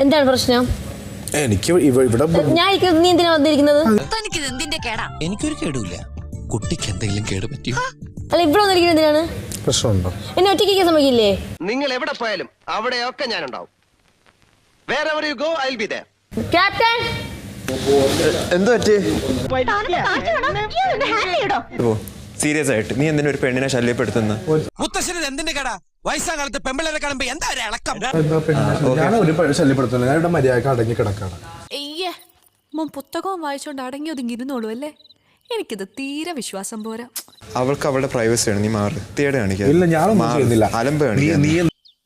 എന്താണ് പ്രശ്നം? എനിക്ക് ഇവ- ഇവിടെ ഞാൻ നീ എന്തിനാ വന്നിരിക്കുന്നത്? തനിക്കിത് എന്തിന്റെ കേടാ? എനിക്കൊരു കേടുമില്ല. കുട്ടിക്ക് എന്തെങ്കിലും കേട് പറ്റിയോ? അല്ല ഇവിടെ വന്നിരിക്കുന്നത് എന്തിനാണ്? പ്രശ്നമുണ്ടോ? എന്നെ ഒറ്റയ്ക്ക് സമ്മതിക്കില്ലേ? നിങ്ങൾ എവിടെ പോയാലും അവിടെയൊക്കെ ഞാൻ ഉണ്ടാവും എന്തോ you go I be there captain! എന്ത് പറ്റി? സീരിയസ് ആയിട്ട്. നീ എന്തിനാ ഒരു പെണ്ണിനെ ശല്യപ്പെടുത്തുന്ന? മുത്തശ്ശന് എന്തിന്റെ കേടാ? വയസ്സാം കാലത്ത് പെമ്പിളരെ കാണുമ്പോ എന്താ ഒരു ഇളക്കം? ഞാൻ ഒരു പ- ഞാൻ ഇവിടെ മര്യാദയ്ക്ക് അടങ്ങി കിടക്കാണ് അയ്യേ മോൻ പുസ്തകവും വായിച്ചോണ്ട് അടങ്ങി ഒതുങ്ങിയിരുന്നോളൂ അല്ലേ? എനിക്കിത് തീരെ വിശ്വാസം പോരാ. അവൾക്ക് അവളുടെ പ്രൈവസിയാണ് നീ മാറ്. തീയുടെ ഇല്ല ഞാനൊന്നും ചെയ്യുന്നില്ല. അലമ്പ് നീ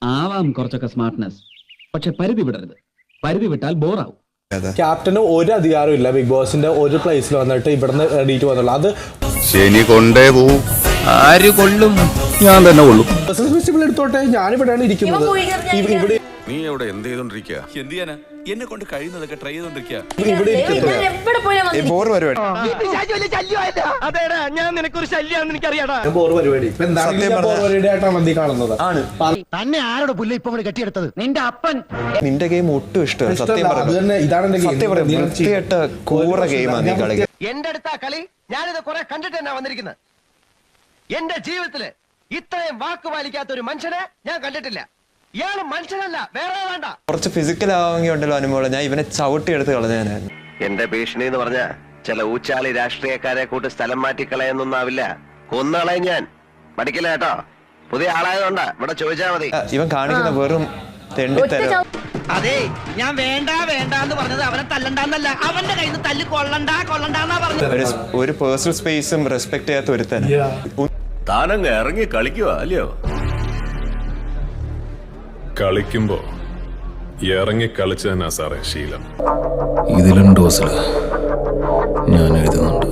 ആവാം കുറച്ചൊക്കെ സ്മാർട്ട്നെസ് പക്ഷെ പരിധി വിടരുത്. പരിധി വിട്ടാൽ ബോറാവും. ക്യാപ്റ്റന് ഒരു അധികാരവും ഇല്ല. ബിഗ് ബോസിന്റെ ഒരു പ്ലേസിൽ വന്നിട്ട് ഇവിടുന്ന് എണീറ്റ് വന്നുള്ളൂ അത് ശനി കൊണ്ടേ പോവും. ആര് കൊള്ളും ഞാൻ തന്നെ കൊള്ളും ബിസിനസ് ഫെസ്റ്റിവൽ എടുത്തോട്ടെ? ഞാനിവിടെയാണ് ഇരിക്കുന്നത്. ഇവിടെ നീ അവിടെ എന്ത് ചെയ്തോണ്ടിരിക്കുക എന്ത് ചെയ്യാനാ? എന്നെ കൊണ്ട് കഴിയുന്നതൊക്കെ ട്രൈ ചെയ്തോണ്ടിരിക്കുക ഇവിടെ ഇരിക്കുന്നത് എവിടെ ബോർ പരിപാടി ഞാൻ നിനക്കൊരു ശല്യാന്ന് എനിക്കറിയാടാ. ഞാൻ ബോർ പരിപാടി തന്നെ ആരോട് പുല്ല ഇപ്പൊ കെട്ടിയെടുത്തത്? നിന്റെ അപ്പൻ. നിന്റെ ഗെയിം ഒട്ടും ഇഷ്ടമല്ല സത്യം പറഞ്ഞു. നീ വൃത്തികെട്ട കൂറ ഗെയിമാണ് നീ കളിക്കുക എന്റെ അടുത്താ കളി. ഞാനിത് കുറെ കണ്ടിട്ട് തന്നെ വന്നിരിക്കുന്നത് എന്റെ ജീവിതത്തിൽ ഇത്രയും വാക്ക് പാലിക്കാത്ത ഒരു മനുഷ്യനെ ഞാൻ കണ്ടിട്ടില്ല. ഇയാൾ മനുഷ്യനല്ല വേറെ വേണ്ട. കുറച്ച് ഫിസിക്കൽ ആവുമെങ്കിൽ ഉണ്ടല്ലോ അനുഭവം ഞാൻ ഇവനെ ചവിട്ടി എടുത്ത് കളഞ്ഞാനായിരുന്നു എന്റെ ഭീഷണി എന്ന് പറഞ്ഞ ചില ഊച്ചാളി രാഷ്ട്രീയക്കാരെ കൂട്ട് സ്ഥലം മാറ്റി കളയൊന്നൊന്നാവില്ല കൊന്നളയും ഞാൻ. പഠിക്കില്ല കേട്ടോ. പുതിയ ആളായതുകൊണ്ടാ ഇവിടെ ചോദിച്ചാ മതി. ഇവൻ കാണിക്കുന്ന വെറും തെണ്ടിത്തരം. അതെ ഞാൻ വേണ്ട വേണ്ട എന്ന് പറഞ്ഞത് അവനെ തല്ലണ്ടെന്നല്ല. അവന്റെ കയ്യിൽ നിന്ന് തല്ല് കൊള്ളണ്ട കൊള്ളണ്ടെന്നാ പറഞ്ഞത്. ഒരു പേഴ്സണൽ സ്പേസും റെസ്പെക്ട് ചെയ്യാത്ത ഒരുത്തൻ താനങ്ങ് ഇറങ്ങി കളിക്കുക അല്ലയോ? കളിക്കുമ്പോ ഇറങ്ങി കളിച്ചു തന്നെ സാറേ ശീലം. ഇതിലും ഡോസിൽ ഞാൻ എഴുതുന്നുണ്ട്.